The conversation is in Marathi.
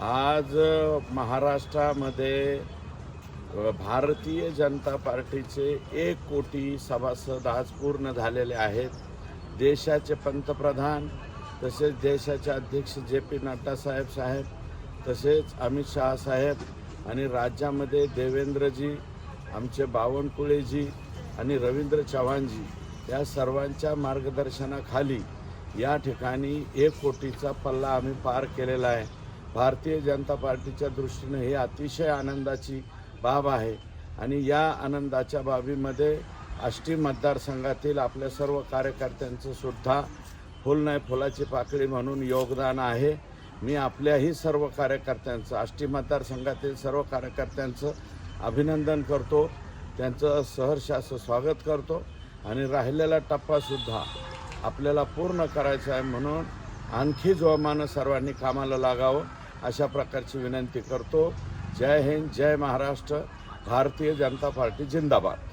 आज महाराष्ट्रामध्ये भारतीय जनता पार्टीचे एक कोटी सभासद आज पूर्ण झालेले आहेत. देशाचे पंतप्रधान तसेच देशाचे अध्यक्ष जे पी नड्डा साहेब साहेब तसेच अमित शहा साहेब आणि राज्यामध्ये देवेंद्रजी आमचे बावनकुळेजी आणि रवींद्र चव्हाणजी या सर्वांच्या मार्गदर्शनाखाली या ठिकाणी एक कोटीचा पल्ला आम्ही पार केलेला आहे. भारतीय जनता पार्टीच्या दृष्टीने ही अतिशय आनंदाची बाब आहे. आणि या आनंदाच्या बाबीमध्ये आष्टी मतदारसंघातील आपल्या सर्व कार्यकर्त्यांचं सुद्धा फुल नाही फुलाची पाकळी म्हणून योगदान आहे. मी आपल्याही सर्व कार्यकर्त्यांचं आष्टी मतदारसंघातील सर्व कार्यकर्त्यांचं अभिनंदन करतो. त्यांचं सहर्ष असं स्वागत करतो. आणि राहिलेला टप्पासुद्धा आपल्याला पूर्ण करायचा आहे म्हणून आणखी जोमानं सर्वांनी कामाला लागावं. अशा प्रकारची विनंती करतो. जय हिंद जय महाराष्ट्र. भारतीय जनता पार्टी जिंदाबाद.